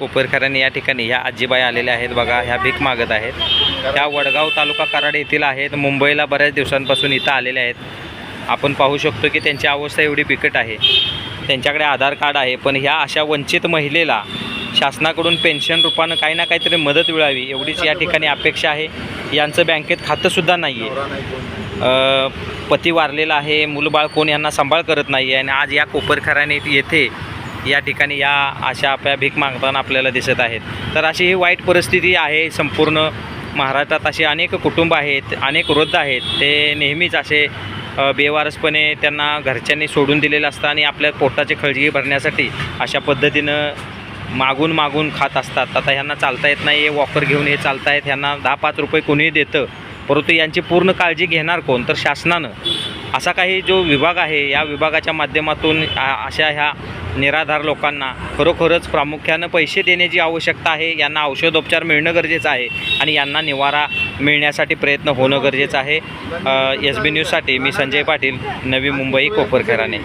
कोपरखऱ्याने या ठिकाणी ह्या आजीबाई आलेल्या आहेत. बघा ह्या भीक मागत आहेत. त्या वडगाव तालुका कराड येथील आहेत. मुंबईला बऱ्याच दिवसांपासून इथं आलेल्या आहेत. आपण पाहू शकतो की त्यांची अवस्था एवढी बिकट आहे. त्यांच्याकडे आधार कार्ड आहे पण ह्या अशा वंचित महिलेला शासनाकडून पेन्शन रूपानं काही ना काहीतरी मदत मिळावी एवढीच या ठिकाणी अपेक्षा आहे. यांचं बँकेत खातंसुद्धा नाही आहे पती वारलेला आहे. मुलबाळ कोण यांना सांभाळ करत नाही आहे आणि आज या कोपरखऱ्याने येथे या ठिकाणी या अशा आपल्या भीक मागताना आपल्याला दिसत आहेत. तर अशी ही वाईट परिस्थिती आहे संपूर्ण महाराष्ट्रात. असे अनेक कुटुंब आहेत अनेक वृद्ध आहेत. ते नेहमीच असे बेवारसपणे त्यांना घरच्यांनी सोडून दिलेलं असतं आणि आपल्या पोटाची खळगी भरण्यासाठी अशा पद्धतीनं मागून मागून खात असतात. आता ह्यांना चालता येत नाही हे वॉकर घेऊन हे चालतायत ह्यांना दहा पाच रुपये कोणीही देतं. परंतु यांची पूर्ण काळजी घेणार कोण? तर शासनानं. असा काही जो विभाग आहे या विभागाच्या माध्यमातून अशा ह्या निराधार लोकांना खरोखरच प्रामुख्यानं पैसे देण्याची आवश्यकता आहे यांना औषधोपचार मिळणं गरजेचं आहे आणि यांना निवारा मिळण्यासाठी प्रयत्न होणं गरजेचं आहे. एस बी न्यूजसाठी मी संजय पाटील नवी मुंबई कोपरखेराने